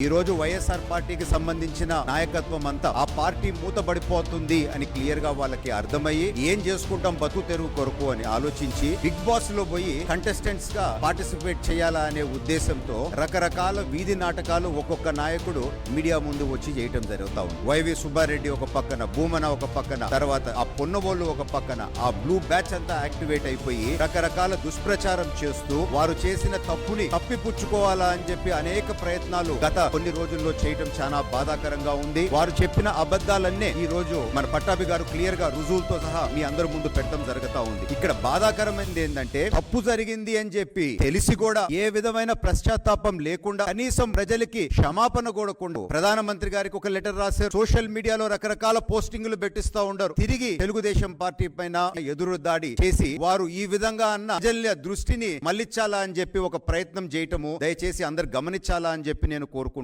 ఈ రోజు వైఎస్ఆర్ పార్టీకి సంబంధించిన నాయకత్వం అంతా ఆ పార్టీ మూతబడిపోతుంది అని క్లియర్గా వాళ్ళకి అర్థమయ్యి ఏం చేసుకుంటాం బతు తెరువు కొరకు అని ఆలోచించి బిగ్ బాస్లో పోయి కంటెస్టెంట్స్గా పార్టిసిపేట్ చేయాలా అనే ఉద్దేశంతో రకరకాల వీధి నాటకాలు ఒక్కొక్క నాయకుడు మీడియా ముందు వచ్చి చేయటం జరుగుతా ఉంది. వైవి సుబ్బారెడ్డి ఒక పక్కన భూమన ఒక పక్కన తర్వాత ఆ పొన్నబోళ్ళు ఒక పక్కన ఆ బ్లూ బ్యాచ్ అంతా యాక్టివేట్ అయిపోయి రకరకాల దుష్ప్రచారం చేస్తూ వారు చేసిన తప్పుని తప్పిపుచ్చుకోవాలా అని చెప్పి అనేక ప్రయత్నాలు గత కొన్ని రోజుల్లో చేయటం చాలా బాధాకరంగా ఉంది. వారు చెప్పిన అబద్ధాలన్నీ ఈ రోజు మన పట్టాభి గారు క్లియర్గా రుజువులతో సహా మీ అందరి ముందు పెట్టడం జరుగుతా ఉంది. ఇక్కడ బాధాకరమైనది ఏంటంటే తప్పు జరిగింది అని చెప్పి తెలిసి కూడా ఏ విధమైన పశ్చాత్తాపం లేకుండా కనీసం ప్రజలకి క్షమాపణ కూడా ప్రధానమంత్రి గారికి ఒక లెటర్ రాశారు సోషల్ మీడియాలో రకరకాల పోస్టింగ్లు పెట్టిస్తా ఉండరు. తిరిగి తెలుగుదేశం పార్టీ పైన ఎదురు దాడి చేసి వారు ఈ విధంగా అన్న ప్రజల దృష్టిని మళ్ళించాలా అని చెప్పి ఒక ప్రయత్నం చేయటము దయచేసి అందరు గమనించాలా అని చెప్పి నేను కోరుకుంటున్నాను